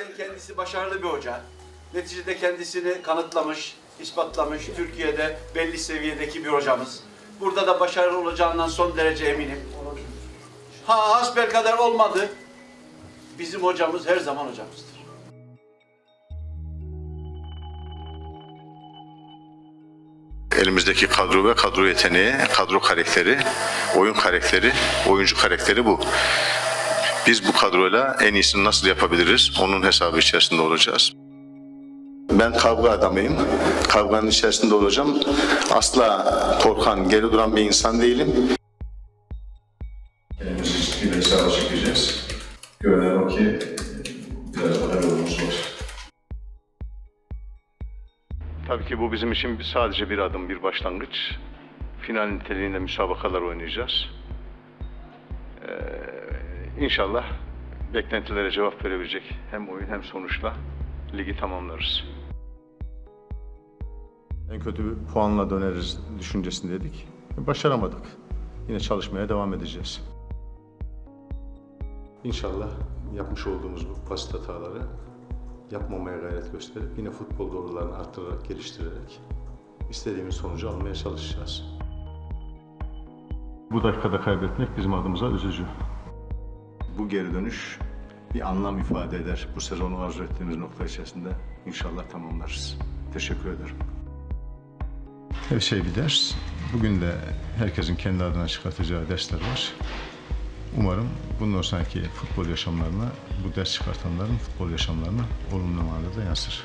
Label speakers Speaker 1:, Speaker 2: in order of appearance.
Speaker 1: Zaten kendisi başarılı bir hoca. Neticede kendisini kanıtlamış, ispatlamış. Türkiye'de belli seviyedeki bir hocamız. Burada da başarılı olacağından son derece eminim. Ha hasbelkader olmadı. Bizim hocamız her zaman hocamızdır.
Speaker 2: Elimizdeki kadro ve kadro yeteneği, kadro karakteri, oyun karakteri, oyuncu karakteri bu. Biz bu kadroyla en iyisini nasıl yapabiliriz? Onun hesabı içerisinde olacağız. Ben kavga adamıyım. Kavganın içerisinde olacağım. Asla korkan, geri duran bir insan değilim. Kendimizi ciddi hesaba çekeceğiz. Görünen o ki biraz daha yolumuz var. Tabii ki bu bizim için sadece bir adım, bir başlangıç. Final niteliğinde müsabakalar oynayacağız. İnşallah beklentilere cevap verebilecek hem oyun hem sonuçla ligi tamamlarız. En kötü bir puanla döneriz düşüncesindeydik. Başaramadık. Yine çalışmaya devam edeceğiz. İnşallah yapmış olduğumuz bu basit hataları yapmamaya gayret gösterip yine futbol doğrularını arttırarak, geliştirerek istediğimiz sonucu almaya çalışacağız. Bu dakikada kaybetmek bizim adımıza üzücü. Bu geri dönüş bir anlam ifade eder. Bu sezonu arzu ettiğimiz nokta içerisinde inşallah tamamlarız. Teşekkür ederim. Her şey bir ders. Bugün de herkesin kendi adına çıkartacağı dersler var. Umarım bundan sonraki futbol yaşamlarına, bu ders çıkartanların futbol yaşamlarına olumlu manada yansır.